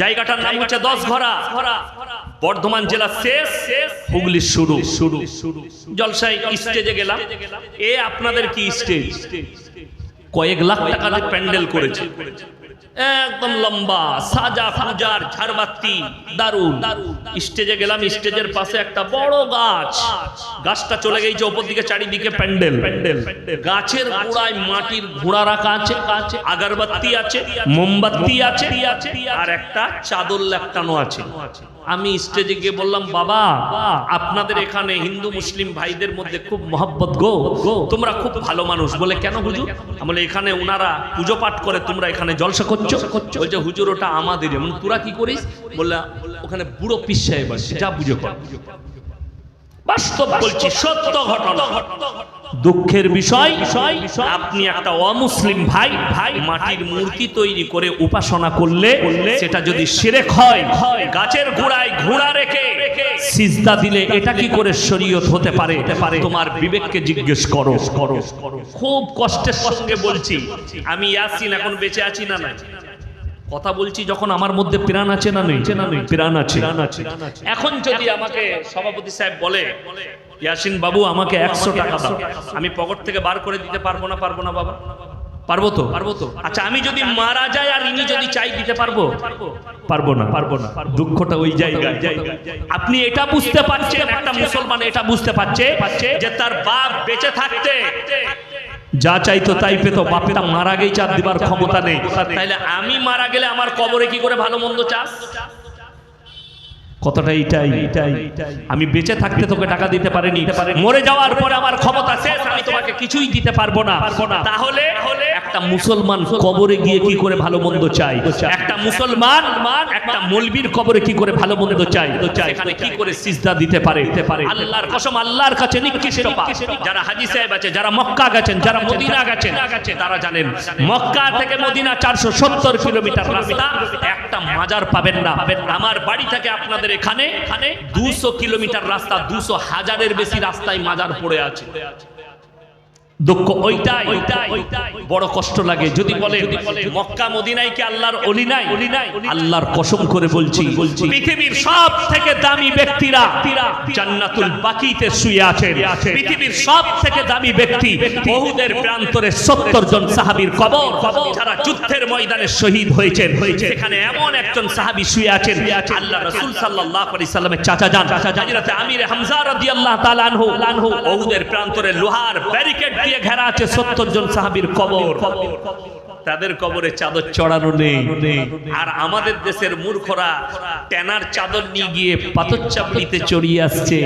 জায়গাটার নাম হচ্ছে দশ ঘরা বর্ধমান জেলা শেষ হুগলি শুরু। শুরু শুরু জলসাই স্টেজে গেলাম। এ আপনাদের কি স্টেজ কয়েক লাখ টাকা প্যান্ডেল করেছে। একদম লম্বা, সাজা পূজার ঝাড়বাতি দারুণ স্টেজে গেলাম, স্টেজের পাশে একটা বড় গাছ। গাছটা চলে গেছে ওপর দিকে, চারিদিকে প্যান্ডেল। প্যান্ডেল গাছের গোড়ায় মাটির ঘোড়া রাখা আছে, আগরবাতি আছে, মোমবাতি আছে, আর একটা চাদর ল্যাপটানো আছে। আমি স্টেজে গিয়ে বললাম, বাবা, আপনাদের এখানে হিন্দু, মুসলিম ভাইদের মধ্যে খুব মহব্বত গো। গো তোমরা খুব ভালো মানুষ। বলে, কেন আমি বলে, এখানে ওনারা পুজো পাঠ করে, তোমরা এখানে জলসা করছ। বলছে হুজুর ওটা আমাদের এমন তোরা কি করিস? বললে ওখানে বুড়ো পিস সাহেব আছে যা পুজো কর। বাস্তব বলছি সত্য ঘটনা। দুঃখের বিষয় আপনি একটা অমুসলিম ভাই ভাই মাটির মূর্তি তৈরি করে উপাসনা করলে সেটা যদি শিরেক হয় গাছের গোড়ায় ঘোড়া রেখে সিজদা দিলে এটা কি করে শরীয়ত হতে পারে? তোমার বিবেককে জিজ্ঞেস করো। করো। খুব কষ্টের সঙ্গে বলছি আমি ইয়াসিন এখন বেঁচে আছি না না কথা বলছি যখন আমার মধ্যে প্রাণ আছে না নেই? না নেই প্রাণ আছে। এখন যদি আমাকে সভাপতি সাহেব বলে ইয়াসিন বাবু আমাকে একশো টাকা দাও। আমি পকেট থেকে বার করে দিতে পারব না পারব না বাবা? পারব তো? পারব তো। আচ্ছা আমি যদি মারা যাই আর ইনি যদি চাই দিতে পারব? পারব না। পারব না। দুঃখটা ওই জায়গায়। আপনি এটা বুঝতে পারছেন একটা মুসলমান এটা বুঝতে পারছে যে তার বাপ বেঁচে থাকতে যা চাইতো তাই পেতো বাপটা মারা গেই চার দিবার ক্ষমতা নেই। তাইলে আমি মারা গেলে আমার কবরে কি করে ভালো মন্দ চাস কথাটা এইটাই। এইটাই আমি বেঁচে থাকতে তোকে টাকা দিতে পারিনি। মরে যাওয়ার পরে আমার ক্ষমতা শেষ, আমি তোমাকে কিছুই দিতে পারব না। তাহলে একটা মুসলমান কবরে গিয়ে কি করে ভালো মন্দ চাই একটা মুসলমান একটা মলবির কবরে কি করে ভালো মন্দ চাই এখানে কি করে সিজদা দিতে পারে? আল্লাহর কসম, আল্লাহর কাছে। যারা হাজি সাহেব আছে, যারা মক্কা গেছেন, যারা মদিনা গেছেন, তারা জানেন, মক্কা থেকে মদিনা চারশো সত্তর কিলোমিটার রাস্তা, একটা মাজার পাবেন না। আমার বাড়ি থেকে আপনাদের এখানে দুশো কিলোমিটার রাস্তা দুশো হাজারের বেশি রাস্তায় মাজার পড়ে আছে। দুঃখ ওইটাই, বড় কষ্ট লাগে। যদি বলে, মক্কা মদিনায় কি আল্লাহর অলি নাই? অলি নাই আল্লাহর কসম করে বলছি বলছি পৃথিবীর সব থেকে দামি ব্যক্তিরা জান্নাতুল বাকিতে শুয়ে আছেন। পৃথিবীর সব থেকে দামি ব্যক্তি বহুদের প্রান্তরে সত্তর জন সাহাবীর কবর, যারা যুদ্ধের ময়দানে শহীদ হয়েছেন। সেখানে এমন একজন সাহাবী শুয়ে আছেন আল্লাহ রাসূল আলাইহি সাল্লামের চাচা যান, হযরত আমির হামজা রাদিয়াল্লাহু তাআলা আনহু, বহুদের প্রান্তরে লোহার ব্যারিকেড ঘেরা আছে সত্তর জন সাহাবির কবর। তাদের কবরে চাদর চড়ানো নেই। আর আমাদের দেশের মূর্খরা টেনার চাদর নিয়ে গিয়ে পাথর চাপড়িতে চড়িয়ে আসছে।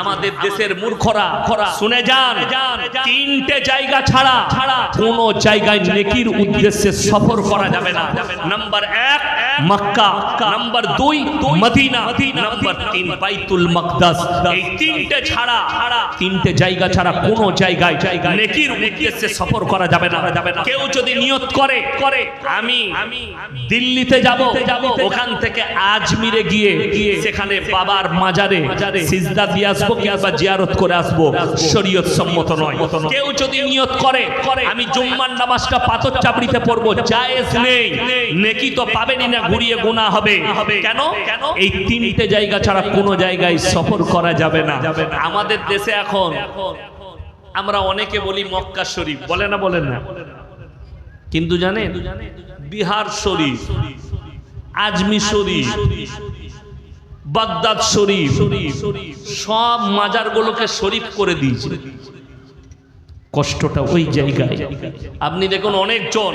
আমাদের দেশের মূর্খরা, শুনে যান, তিনটে জায়গা ছাড়া ছাড়া কোন জায়গায় নেকির উদ্দেশ্যে সফর করা যাবে না। নাম্বার এক, মক্কা। নাম্বার দুই, মদিনা। নাম্বার তিন, বাইতুল মকদাস। এই তিনটে ছাড়া ছাড়া তিনটে জায়গা ছাড়া কোন জায়গায় জায়গা নেকির উদ্দেশ্যে সফর করা যাবে না যাবে না। কেউ যদি নিয়ত করে করে আমি আমি দিল্লিতে যাব যাব ওখান থেকে আজমিরে গিয়ে গিয়ে সেখানে বাবার মাজারে সিজদা দিয়ে আসব কিংবা জিয়ারত করে আসব। শরীয়ত সম্মত নয়। কেউ যদি নিয়ত করে করে আমি জুম্মার নামাজটা পাথর চাপড়িতে পড়ব জায়েজ নেই। নেকি তো পাবেনই না ঘুরিয়ে গোনা হবে। কেন? কেন? এই তিনটে জায়গা ছাড়া কোনো জায়গায় সফর করা যাবে না। আমাদের দেশে এখন আমরা অনেকে বলি মক্কা শরীফ। বলে না বলেন না। কিন্তু জানেন, বিহার শরীফ, আজমি শরীফ, বাগদাদ শরীফ, সব মাজারগুলোকে শরীফ করে দিয়েছে। কষ্টটা ওই জায়গায়। আপনি দেখুন অনেকজন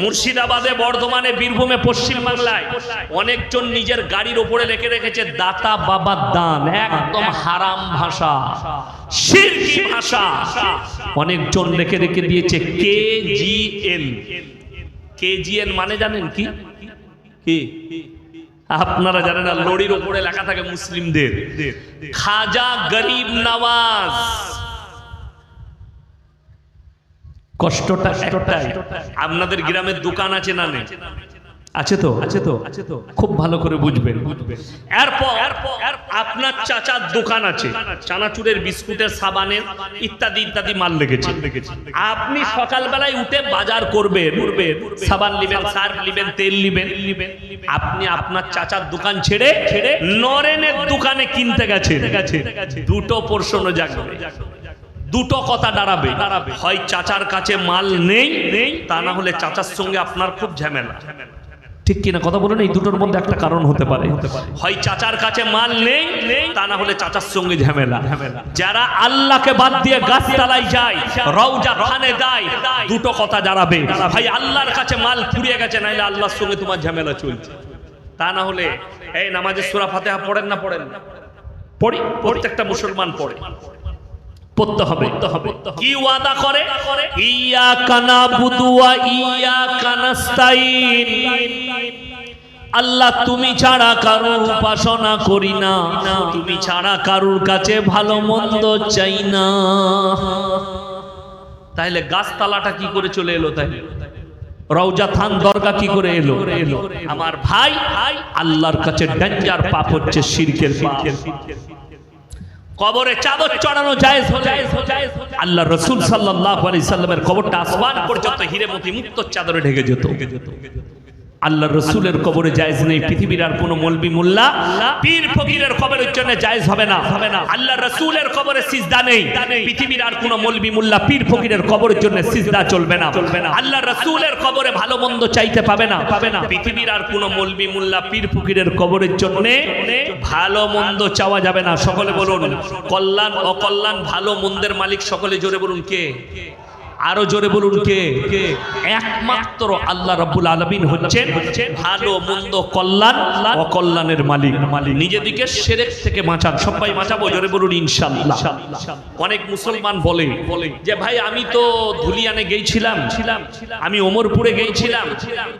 মুর্শিদাবাদে, বর্ধমানে, বীরভূমে পশ্চিম বাংলায় অনেকজন নিজের গাড়ির ওপরে রেখে রেখেছে, দাতা বাবা দান, একদম হারাম ভাষা। শিরকি ভাষা। অনেকজন রেখে রেখে দিয়েছে কে G N K G N মানে জানেন কি? কি? আপনারা জানেন না, লড়ির ওপরে লেখা থাকে মুসলিমদের। খাজা গরিব নওয়াজ। কষ্টটা আপনাদের গ্রামের দোকান আছে না নেই? আছে তো? আছে তো আছে তো। খুব ভালো করে বুঝবেন। বুঝবেন এরপর আপনার চাচার দোকান আছে, চানাচুরের বিস্কুটের সাবানের ইত্যাদি ইত্যাদি মাল লেগেছে। আপনি সকালবেলায় উঠে বাজার করবেন, সাবান নিবেন সার্ফ নিবেন, তেল নিবেন। আপনি আপনার চাচার দোকান ছেড়ে ছেড়ে নরেনের দোকানে কিনতে গেছেন। দুটো পোর্শনও জাগবে। দুটো কথা দাঁড়াবে। দাঁড়াবে হয় চাচার কাছে মাল নেই নেই, তা না হলে চাচার সঙ্গে আপনার খুব ঝামেলা। ঠিক কিনা কথা বলেন এই দুটোর মধ্যে একটা কারণ হতে পারে। হয় চাচার কাছে মাল নেই তা না হলে চাচার সঙ্গে ঝামেলা। যারা আল্লাহকে বাদ দিয়ে গাছতলায় যায় রওজা খানে দেয় দুটো কথা দাঁড়াবে ভাই আল্লাহর কাছে মাল ফুরিয়ে গেছে নাইলে আল্লাহর সঙ্গে তোমার ঝামেলা চলছে। তা না হলে এই নামাজের সূরা ফাতিহা পড়েন না পড়েন না। পড়ি। প্রত্যেকটা মুসলমান পড়ে। পড়তে হবে। কি ওয়াদা করে? ইয়া কানা বুদুয়া ইয়া কানাস্তাইন আল্লাহ তুমি ছাড়া কারোর উপাসনা করি না। তুমি ছাড়া কারোর কাছে ভালো মন্দ চাই না। তাহলে গাছতলাটা কি করে চলে এলো তাই? রওজা থান দরগা কি করে এলো? এলো আমার ভাই ভাই আল্লাহর কাছে ডেঞ্জার পাপ হচ্ছে শিরকের পাপ। কবরে চাদর চড়ানো জায়েজ হলে আল্লাহ রসুল সাল্লাল্লাহু আলাইহি সাল্লামের কবরটা আসমান পর্যন্ত হিরে মতি মুক্ত চাদরে ঢেকে যেত। আল্লাহ রসুলের কবরে জায়েজ নেই, পৃথিবীর আর কোনো মলবি মোল্লা পীর ফকিরের কবরের জন্য জায়েজ হবে না। হবে না আল্লাহ রসুলের কবরে সিজদা নেই, পৃথিবীর আর কোনো মলবি মোল্লা পীর ফকিরের কবরের জন্য সিজদা চলবে না। চলবে না আল্লাহ রসুলের কবরে ভালো মন্দ চাইতে পাবে না পাবে না। পৃথিবীর আর কোনো মলবি মোল্লা পীর ফকিরের কবরের জন্য ভালো মন্দ চাওয়া যাবে না। সকলে বলুন, কল্যাণ, অকল্যাণ, ভালো মন্দের মালিক সকলে জোরে বলুন কে? আরও জোরে বলুন কে? কে একমাত্র আল্লাহ রাব্বুল আলামিন হচ্ছেন ভালো, মন্দ, কল্যাণ, অকল্যাণের মালিক। মালিক নিজেদিকে সেরেক থেকে বাঁচান। সবাই বাঁচাবো? জোরে বলুন, ইনশাআল্লাহ। অনেক মুসলমান বলে যে, ভাই, আমি তো ধুলিয়ানে গেছিলাম ছিলাম আমি ওমরপুরে গেছিলাম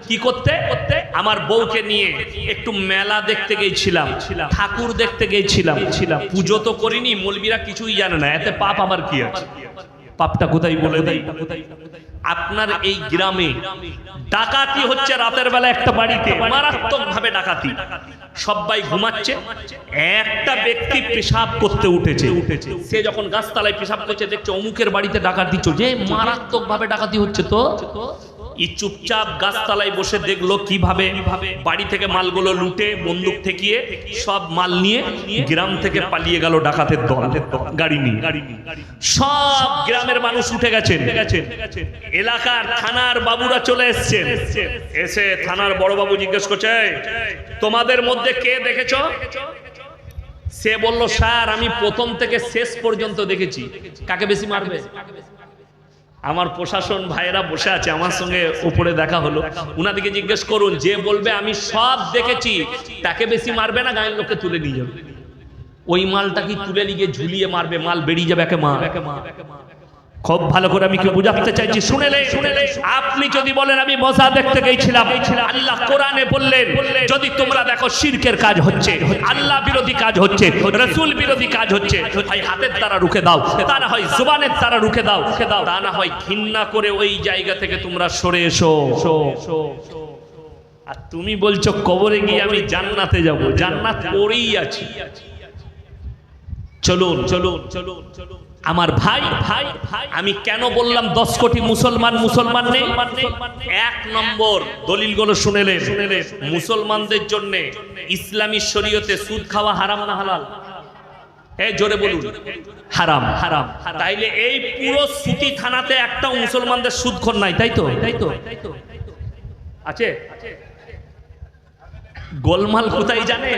কি করতে? করতে আমার বউকে নিয়ে একটু মেলা দেখতে গেছিলাম ঠাকুর দেখতে গেছিলাম ছিলাম পুজো তো করিনি, মলবিরা কিছুই জানে না। এতে পাপ আমার কি আছে? পাপটা কোথায় বলে দেয়? আপনার এই গ্রামে ডাকাতি হচ্ছে রাতের বেলা একটা বাড়িতে মারাত্মক ভাবে ডাকাতি। সবাই ঘুমাচ্ছে, একটা ব্যক্তি পেশাব করতে উঠেছে। উঠেছে সে যখন গাছতলায় পেশাব করছে, দেখছে অমুকের বাড়িতে ডাকাতি চলছে। মারাত্মক ভাবে ডাকাতি হচ্ছে তো। ই চুপচাপ গাছতলায় বসে দেখল কীভাবে বাড়ি থেকে মালগুলো লুটে বন্দুক ঠেকিয়ে সব মাল নিয়ে গ্রাম থেকে পালিয়ে গেল ডাকাতের দল গাড়ি নিয়ে। সব গ্রামের মানুষ উঠে গেছেন। এলাকার থানার বাবুরা চলে এসছেন। এসে থানার বড় বাবু জিজ্ঞেস করছে "এই, তোমাদের মধ্যে কে দেখেছ? সে বলল স্যার আমি প্রথম থেকে শেষ পর্যন্ত দেখেছি। কাকে বেশি মারবে? আমার প্রশাসন ভাইয়েরা বসে আছে, আমার সঙ্গে উপরে দেখা হলো। উনাদিকে জিজ্ঞেস করুন, যে বলবে আমি সব দেখেছি, তাকে বেশি মারবে না, গায়ের লোককে তুলে নিয়ে যাবে? ওই মালটা কি তুলে নিয়ে ঝুলিয়ে মারবে? মাল বেরিয়ে যাবে একে মা খুব ভালো করে আমি কি বুঝাতে চাইছি? শুনে শুনেলে শুনেলে আপনি যদি বলেন আমি মজা দেখতে গেছিলাম। আল্লাহ কোরআনে বললেন যদি তোমরা দেখো শিরকের কাজ হচ্ছে আল্লাহ বিরোধী কাজ হচ্ছে রসুল বিরোধী কাজ হচ্ছে। হয় হাতের দ্বারা রুখে দাও তা না হয় জুবানের দ্বারা রুখে দাও রুখে দাও। তা না হয় ঘৃণা করে ওই জায়গা থেকে তোমরা সরে এসো। আর তুমি বলছো কবরে গিয়ে আমি জান্নাতে যাব। জান্নাত পড়েই আছি। চলুন চলুন চলুন চলুন। আমার ভাই ভাই ভাই, আমি কেন বললাম দশ কোটি মুসলমান মুসলমান নেই? এক নম্বর দলিলগুলো শুনেলেন। মুসলমানদের জন্য ইসলামী শরীয়তে সুদ খাওয়া হারাম না হালাল? এই জোরে বলুন। হারাম হারাম তাইলে এই পুরো সুতি থানাতে একটাও মুসলমানদের সুদখোর নাই, তাই তো? তাই তো আছে? গোলমাল কোথায় জানে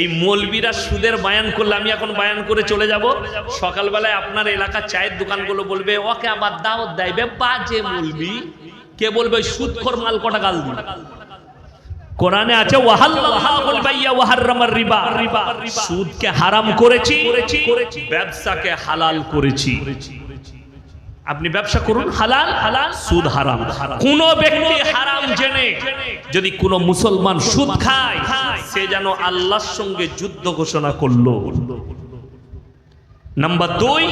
এই মলবিরা সুদের বায়ান করলে আমি এখন বায়ান করে চলে যাব। সকালবেলায় আপনার এলাকার চায়ের দোকানগুলো বলবে, ওকে আবার দাওয়াত দেবে বাজে মলবি। কে বলবে সুদখোর মাল কটা গাল দিবে? কোরআনে আছে সুদকে হারাম করেছি, ব্যবসাকে হালাল করেছি। আপনি ব্যবসা করুন, হালাল হালাল, সুদ হারাম। কোন ব্যক্তি হারাম জেনে যদি কোন মুসলমান সুদ খায় সে যেন আল্লাহর সঙ্গে যুদ্ধ ঘোষণা করল। নাম্বার দুই,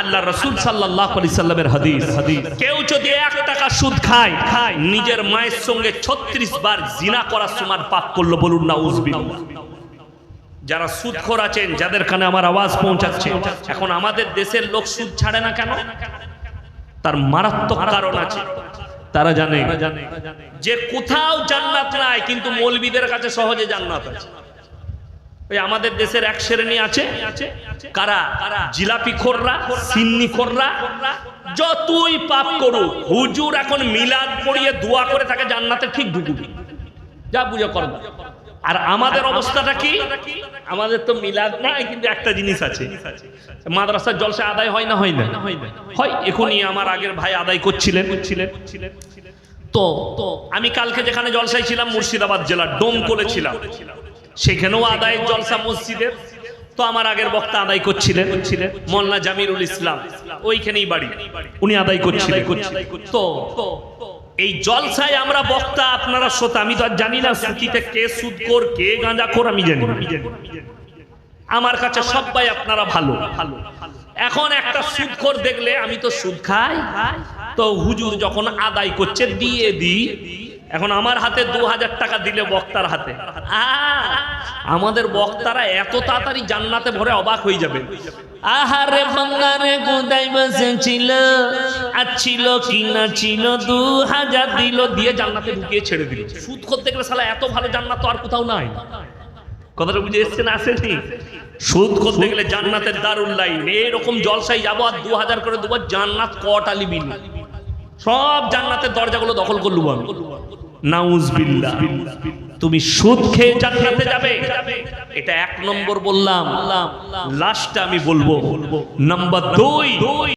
আল্লাহ রসুল সাল্লাহ সাল্লামের হাদিস। হাদিস কেউ যদি এক টাকা সুদ খায় খায় নিজের মায়ের সঙ্গে ছত্রিশ বার জিনা করার সময় পাপ করল বলুন না, উজবিল্লাহ। যারা সুদখোর আছেন, যাদের কানে আমার আওয়াজ পৌঁছাচ্ছে, এখন আমাদের দেশের লোক সুদ ছাড়ে না কেন? তার মারাত্মক কারণ আছে। তারা জানে। যে কোথাও জান্নাত নাই, কিন্তু মৌলবীদের কাছে সহজে জান্নাত আছে। আমাদের দেশের এক শ্রেণি আছে। কারা? জিলাপি খোররা, সিন্নি খোররা। যতই পাপ করুক, হুজুর এখন মিলাদ পড়িয়ে দোয়া করে তাকে জান্নাতে ঠিক ঢুকুক। যা বুঝে কর। আর আমাদের অবস্থাটা কি? আমাদের তো মিলাদ নাই কিন্তু একটা জিনিস আছে। মাদ্রাসার জলসা আদায় হয় না হয় না? হয় এখনই আমার আগের ভাই আদায় করছিলেন। করছিলেন তো তো আমি কালকে যেখানে জলসায় ছিলাম মুর্শিদাবাদ জেলার ডোম করেছিলাম সেখানেও আদায়ের জলসা মসজিদের। তো আমার আগের বক্তা আদায় করছিলেন। করছিলেন মোল্লা জামিরুল ইসলাম ওইখানেই বাড়ি। উনি আদায় করছিলেন। তো এই জলসায় আমরা বক্তা, আপনারা শ্রোতা, আমি তো জানি না সুচিতে কে সুদকোর, কে গাঁজাখোর, আমি জানি আমার কাছে সবাই আপনারা ভালো। ভালো এখন একটা সুদখোর দেখলে আমি তো সুদ খাই। তো হুজুর যখন আদায় করছে, দিয়ে দি এখন আমার হাতে দু হাজার টাকা দিলে বক্তার হাতে। আমাদের বক্তারা এত তাড়াতাড়ি জান্নাতে ভরে অবাক হয়ে যাবে। আহারে বাংলারে গোদাই বসেছিল আর ছিল কি না ছিল, দু হাজার দিল দিয়ে জান্নাতে ঢুকিয়ে ছেড়ে দিল। সুদ করতে গেলে সালা এত ভালো জান্নাত তো আর কোথাও নাই। কথাটা বুঝে এসছেন, আসেনি? সুদ করতে গেলে জান্নাতের দারুল লাইন। এরকম জলসাই যাব আর দু হাজার করে দেবো জান্নাত কটা লিবিন সব জান্নাতের দরজাগুলো দখল করলু আমি। নাউজবিল্লাহ। তুমি সুদ খেয়ে জান্নাতে যাবে। এটা এক নম্বর বললাম। লাস্টটা আমি বলব নাম্বার দুই।